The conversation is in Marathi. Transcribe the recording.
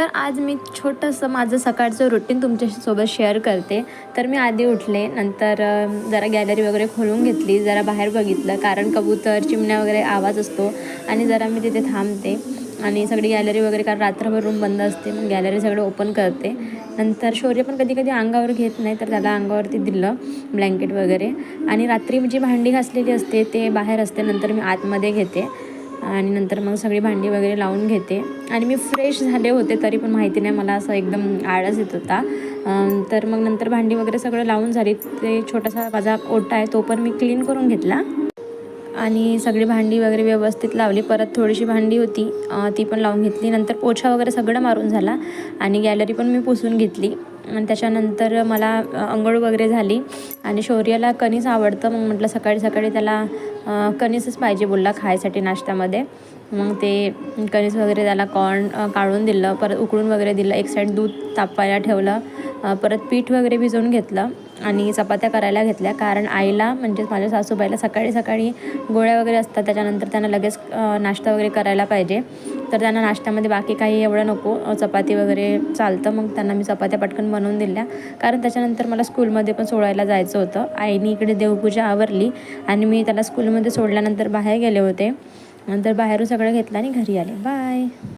तर आज मी छोटंसं माझं सकाळचं रुटीन तुमच्यासोबत शेअर करते. तर मी आधी उठले नंतर जरा गॅलरी वगैरे खोलून घेतली जरा बाहेर बघितलं कारण कबूतर चिमण्या वगैरे आवाज असतो आणि जरा मी तिथे थांबते आणि सगळी गॅलरी वगैरे कारण रात्रभर रूम बंद असते मग गॅलरी सगळं ओपन करते. नंतर शौर्य पण कधी कधी अंगावर घेत नाही तर त्याला अंगावरती दिलं ब्लँकेट वगैरे. आणि रात्री जी भांडी घासलेली असते ते बाहेर असते नंतर मी आतमध्ये घेते. आणि नंतर मग सगळी भांडी वगैरे लावून घेते. आणि मी फ्रेश झाले होते तरी पण माहिती नाही मला असं एकदम आळस येत होता. तर मग नंतर भांडी वगैरे सगळं लावून झाली. ते छोटासा माझा ओटा आहे तो पण मी क्लीन करून घेतला. आणि सगळी भांडी वगैरे व्यवस्थित लावली. परत थोडीशी भांडी होती ती पण लावून घेतली. नंतर पोछा वगैरे सगळं मारून झाला. आणि गॅलरी पण मी पुसून घेतली. आणि त्याच्यानंतर मला अंघोळ आंघोळ वगैरे झाली. आणि शौर्याला कणीस आवडतं मग म्हटलं सकाळी सकाळी त्याला कणीसच पाहिजे बोलला खायसाठी नाश्त्यामध्ये. मग ते कणीस वगैरे त्याला कॉर्न काढून दिलं परत उकळून वगैरे दिलं एक साईड दूध तापायला ठेवलं परत पीठ वगैरे भिजवून घेतलं आणि चपात्या करायला घेतल्या. कारण आईला म्हणजेच माझ्या सासूबाईला सकाळी सकाळी गोळ्या वगैरे असतात त्याच्यानंतर त्यांना लगेच नाश्ता वगैरे करायला पाहिजे. तर त्यांना नाश्त्यामध्ये बाकी काही एवढं नको. चपाती वगैरे चालतं. मग त्यांना मी चपात्या पटकन बनवून दिल्या. कारण त्याच्यानंतर मला स्कूलमध्ये पण सोडायला जायचं होतं. आईने इकडे देवपूजा आवरली आणि मी त्याला स्कूलमध्ये सोडल्यानंतर बाहेर गेले होते. नंतर बाहेरून सगळं घेतलं आणि घरी आले. बाय.